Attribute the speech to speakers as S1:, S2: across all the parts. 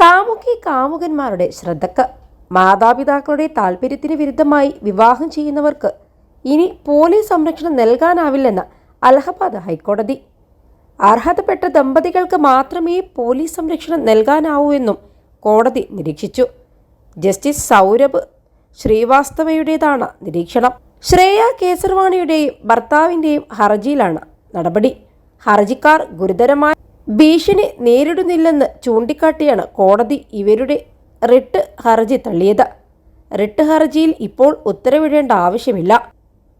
S1: കാമുകി കാമുകന്മാരുടെ ശ്രദ്ധക്ക്. മാതാപിതാക്കളുടെ താൽപ്പര്യത്തിന് വിരുദ്ധമായി വിവാഹം ചെയ്യുന്നവർക്ക് ഇനി പോലീസ് സംരക്ഷണം നൽകാനാവില്ലെന്ന് അലഹബാദ് ഹൈക്കോടതി. അർഹതപ്പെട്ട ദമ്പതികൾക്ക് മാത്രമേ പോലീസ് സംരക്ഷണം നൽകാനാവൂ എന്നും കോടതി നിരീക്ഷിച്ചു. ജസ്റ്റിസ് സൗരഭ് ശ്രീവാസ്തവയുടേതാണ് നിരീക്ഷണം. ശ്രേയ കേസർവാണിയുടെയും ഭർത്താവിന്റെയും ഹർജിയിലാണ് നടപടി. ഹർജിക്കാർ ഗുരുതരമായ ഭീഷണി നേരിടുന്നില്ലെന്ന് ചൂണ്ടിക്കാട്ടിയാണ് കോടതി ഇവരുടെ റിട്ട് ഹർജി തള്ളിയത്. റിട്ട് ഹർജിയിൽ ഇപ്പോൾ ഉത്തരവിടേണ്ട ആവശ്യമില്ല.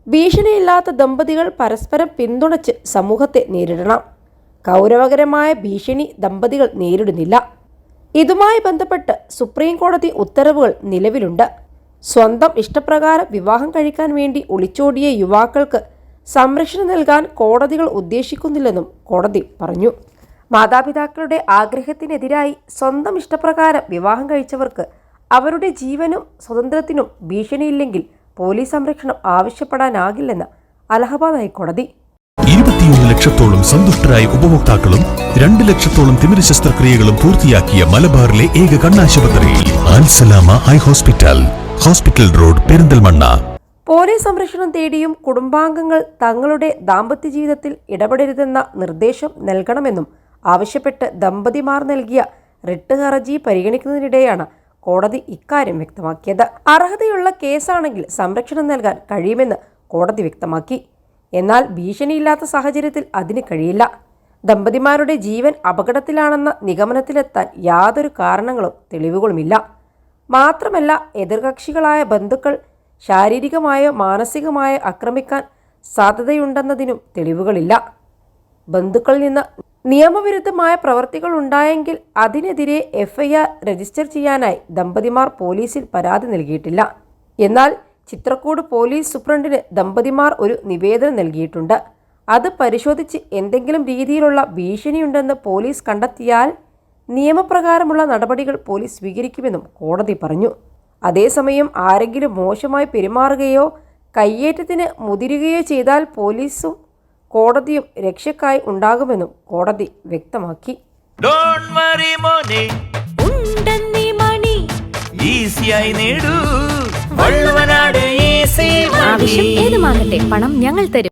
S1: ഭീഷണിയില്ലാത്ത ദമ്പതികൾ പരസ്പരം പിന്തുണച്ച് സമൂഹത്തെ നേരിടണം. കൗരവകരമായ ഭീഷണി ദമ്പതികൾ നേരിടുന്നില്ല. ഇതുമായി ബന്ധപ്പെട്ട് സുപ്രീം കോടതി ഉത്തരവുകൾ നിലവിലുണ്ട്. സ്വന്തം ഇഷ്ടപ്രകാരം വിവാഹം കഴിക്കാൻ വേണ്ടി ഒളിച്ചോടിയ യുവാക്കൾക്ക് സംരക്ഷണം നൽകാൻ കോടതികൾ ഉദ്ദേശിക്കുന്നില്ലെന്നും കോടതി പറഞ്ഞു. മാതാപിതാക്കളുടെ ആഗ്രഹത്തിനെതിരായി സ്വന്തം ഇഷ്ടപ്രകാരം വിവാഹം കഴിച്ചവർക്ക് അവരുടെ ജീവനും സ്വതന്ത്രത്തിനും ഭീഷണിയില്ലെങ്കിൽ പോലീസ് സംരക്ഷണം ആവശ്യപ്പെടാനാകില്ലെന്ന് അലഹബാദ് ഹൈക്കോടതി.
S2: ഇരുപത്തിയൊന്ന് ലക്ഷത്തോളം സന്തുഷ്ടരായ ഉപഭോക്താക്കളും രണ്ട് ലക്ഷത്തോളം തിമിര ശസ്ത്രക്രിയകളും പൂർത്തിയാക്കിയ മലബാറിലെ ഏക കണ്ണാശുപത്രി Alsalama eye hospital hospital road Perinthalmanna.
S1: Police സംരക്ഷണം തേടിയും കുടുംബാംഗങ്ങൾ തങ്ങളുടെ ദാമ്പത്യ ജീവിതത്തിൽ ഇടപെടരുതെന്ന നിർദ്ദേശം നൽകണമെന്നും ആവശ്യപ്പെട്ട് ദമ്പതിമാർ നൽകിയ റിട്ട് ഹർജി പരിഗണിക്കുന്നതിനിടെയാണ് കോടതി ഇക്കാര്യം വ്യക്തമാക്കിയത്. അർഹതയുള്ള കേസാണെങ്കിൽ സംരക്ഷണം നൽകാൻ കഴിയുമെന്ന് കോടതി വ്യക്തമാക്കി. എന്നാൽ ഭീഷണിയില്ലാത്ത സാഹചര്യത്തിൽ അതിന് കഴിയില്ല. ദമ്പതിമാരുടെ ജീവൻ അപകടത്തിലാണെന്ന നിഗമനത്തിലെത്താൻ യാതൊരു കാരണങ്ങളും തെളിവുകളുമില്ല. മാത്രമല്ല എതിർകക്ഷികളായ ബന്ധുക്കൾ ശാരീരികമായോ മാനസികമായോ ആക്രമിക്കാൻ സാധ്യതയുണ്ടെന്നതിനും തെളിവുകളില്ല. ബന്ധുക്കളിൽ നിന്ന് നിയമവിരുദ്ധമായ പ്രവർത്തികൾ ഉണ്ടായെങ്കിൽ അതിനെതിരെ എഫ്ഐആർ രജിസ്റ്റർ ചെയ്യാനായി ദമ്പതിമാർ പോലീസിൽ പരാതി നൽകിയിട്ടില്ല. എന്നാൽ ചിത്രക്കൂട് പോലീസ് സൂപ്രണ്ടിന് ദമ്പതിമാർ ഒരു നിവേദനം നൽകിയിട്ടുണ്ട്. അത് പരിശോധിച്ച് എന്തെങ്കിലും രീതിയിലുള്ള ഭീഷണിയുണ്ടെന്ന് പോലീസ് കണ്ടെത്തിയാൽ നിയമപ്രകാരമുള്ള നടപടികൾ പോലീസ് സ്വീകരിക്കുമെന്നും കോടതി പറഞ്ഞു. അതേസമയം ആരെങ്കിലും മോശമായി പെരുമാറുകയോ കയ്യേറ്റത്തിന് മുതിരുകയോ ചെയ്താൽ പോലീസും കോടതിയും രക്ഷക്കായി ഉണ്ടാകുമെന്നും കോടതി വ്യക്തമാക്കി.
S3: ഡോണ്ട് വറി മോനെ.
S4: മണി.
S3: ഈസിയായി നേടൂ. വള്ളുവനാട് ഈസി
S4: ആവശ്യം ഏതുമാകട്ടെ പണം ഞങ്ങൾ തരും.